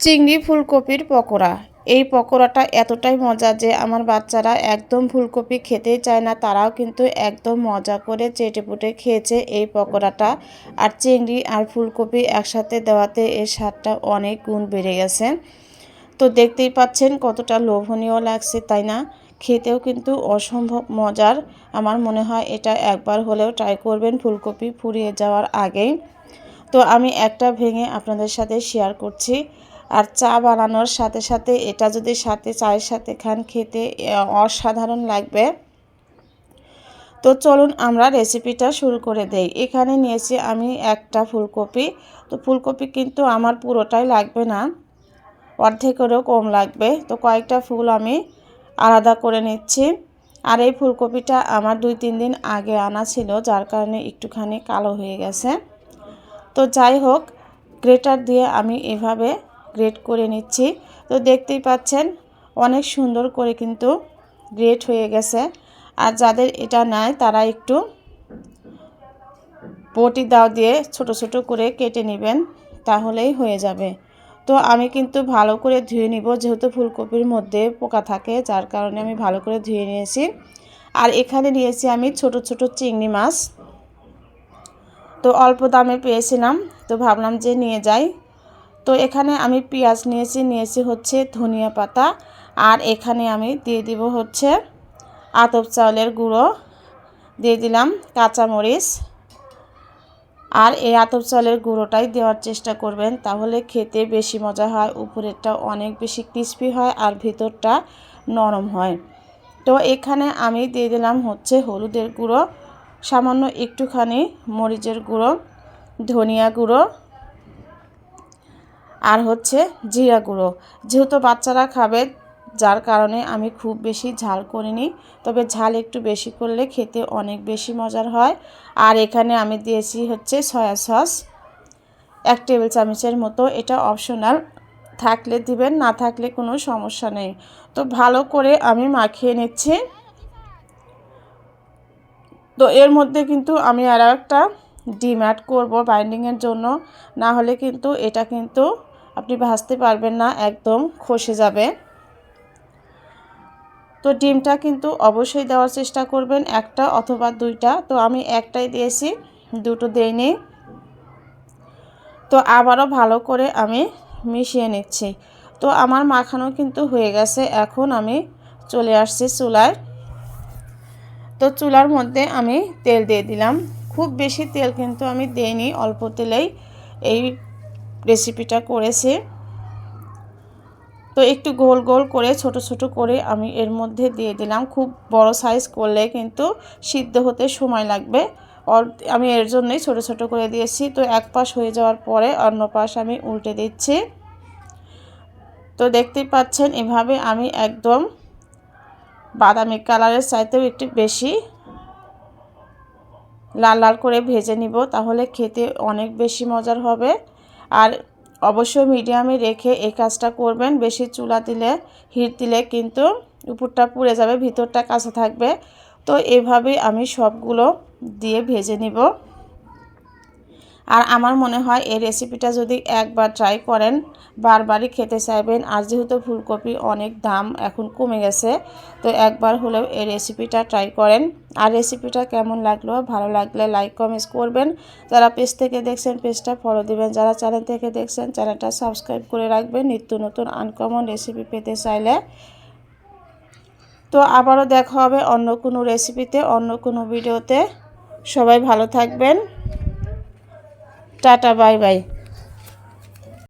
চিংড়ি ফুলকপির পকোড়া। এই পকোড়াটা এতটাই মজা যে আমার বাচ্চারা একদম ফুলকপি খেতেই চায় না, তারাও কিন্তু একদম মজা করে চেটেপুটে খেয়েছে এই পকোড়াটা। আর চিংড়ি আর ফুলকপি একসাথে দেওয়াতে এর স্বাদটা অনেক গুণ বেড়ে গেছে। তো দেখতেই পাচ্ছেন কতটা লোভনীয় লাগছে, তাই না? খেতেও কিন্তু অসম্ভব মজার। আমার মনে হয় এটা একবার হলেও ট্রাই করবেন ফুলকপি ফুরিয়ে যাওয়ার আগেই। তো আমি একটা ভেঙে আপনাদের সাথে শেয়ার করছি। আর চা বানানোর সাথে সাথে এটা যদি সাথে চায়ের সাথে খান খেতে অসাধারণ লাগবে। তো চলুন আমরা রেসিপিটা শুরু করে দেই। এখানে নিয়েছি আমি একটা ফুলকপি। তো ফুলকপি কিন্তু আমার পুরোটাই লাগবে না, অর্ধেকেরও কম লাগবে। তো কয়েকটা ফুল আমি আলাদা করে নিচ্ছি। আর এই ফুলকপিটা আমার দুই তিন দিন আগে আনা ছিল, যার কারণে একটুখানি কালো হয়ে গেছে। তো যাই হোক, গ্রেটার দিয়ে আমি এভাবে গ্রেট করে নিচ্ছি। তো দেখতেই পাচ্ছেন, অনেক সুন্দর করে কিন্তু গ্রেট হয়ে গেছে। আর যাদের এটা নাই, তারা একটু বটি দাও দিয়ে ছোট ছোট করে কেটে নেবেন, তাহলেই হয়ে যাবে। তো আমি কিন্তু ভালো করে ধুয়ে নিব, যেহেতু ফুলকপির মধ্যে পোকা থাকে, যার কারণে আমি ভালো করে ধুয়ে নিয়েছি। আর এখানে নিয়েছি আমি ছোট ছোট চিংড়ি মাছ। তো অল্প দামে পেয়েছিলাম, তো ভাবলাম যে নিয়ে যাই। তো এখানে আমি পেঁয়াজ নিয়েছি নিয়েছি হচ্ছে ধনিয়া পাতা। আর এখানে আমি দিয়ে দিব হচ্ছে আতপ চাউলের গুঁড়ো। দিয়ে দিলাম কাঁচামরিচ। আর এই আতপ চালের গুঁড়োটাই দেওয়ার চেষ্টা করবেন, তাহলে খেতে বেশি মজা হয়, উপরেরটা অনেক বেশি ক্রিস্পি হয় আর ভিতরটা নরম হয়। তো এখানে আমি দিয়ে দিলাম হচ্ছে হলুদের গুঁড়ো, সামান্য একটুখানি মরিচের গুঁড়ো, ধনিয়া গুঁড়ো আর হচ্ছে জিরা গুঁড়ো। যেহেতু বাচ্চারা খাবে, যার কারণে আমি খুব বেশি ঝাল করিনি। তবে ঝাল একটু বেশি করলে খেতে অনেক বেশি মজার হয়। আর এখানে আমি দিয়েছি হচ্ছে সয়া সস। এক টেবিল চামচের মতো, এটা অপশনাল। থাকলে দিবেন, না থাকলে কোনো সমস্যা নেই। তো ভালো করে আমি মাখিয়ে নিচ্ছি। তো এর মধ্যে কিন্তু আমি আরও একটা ডিম অ্যাড করব বাইন্ডিংয়ের জন্য। না হলে কিন্তু এটা কিন্তু আপনি ভাজতে পারবেন না, একদম খসে যাবে। তো ডিমটা কিন্তু অবশ্যই দেওয়ার চেষ্টা করবেন, একটা অথবা দুইটা। তো আমি একটাই দিয়েছি, দুটো দেইনি। তো আবারও ভালো করে আমি মিশিয়ে নিচ্ছি। তো আমার মাখানো কিন্তু হয়ে গেছে, এখন আমি চলে আসছি চুলায়। তো চুলার মধ্যে আমি তেল দিয়ে দিলাম। খুব বেশি তেল কিন্তু আমি দেইনি, অল্প তেলেই। এই রেসিপিটা করেছি। তো একটু গোল গোল করে, ছোট ছোট করে আমি এর মধ্যে দিয়ে দিলাম। খুব বড় সাইজ করলে কিন্তু সিদ্ধ হতে সময় লাগবে। আমি এর জন্যই ছোট ছোট করে দিয়েছি। তো এক পাশ হয়ে যাওয়ার পরে অন্য পাশ আমি উল্টে দিচ্ছি। তো দেখতেই পাচ্ছেন, এভাবে আমি একদম বাদামি কালারের চাইতেও একটু বেশি লাল লাল করে ভেজে নিব, তাহলে খেতে অনেক বেশি মজার হবে। আর অবশ্যই মিডিয়ামে রেখে এই কাজটা করবেন। বেশি চুলা দিলে, হিট দিলে কিন্তু উপরটা পুড়ে যাবে, ভিতরটা কাঁচা থাকবে। তো এভাবে আমি সবগুলো দিয়ে ভেজে নিব। আর আমার মনে হয় এই রেসিপিটা যদি একবার ট্রাই করেন, বারবারই খেতে চাইবেন। আর যেহেতু ফুলকপি অনেক দাম এখন কমে গেছে, তো একবার হলেও এই রেসিপিটা ট্রাই করেন। আর রেসিপিটা কেমন লাগল, ভালো লাগলে লাইক কমেন্টস করবেন। যারা পেজ থেকে দেখছেন পেজটা ফলো দিবেন। যারা চ্যানেল থেকে দেখছেন চ্যানেলটা সাবস্ক্রাইব করে রাখবেন নিত্য নতুন আনকমন রেসিপি পেতে চাইলে। তো আবারও দেখা হবে অন্য কোনো রেসিপিতে অন্য কোনো ভিডিওতে সবাই ভালো থাকবেন। Tata bye bye.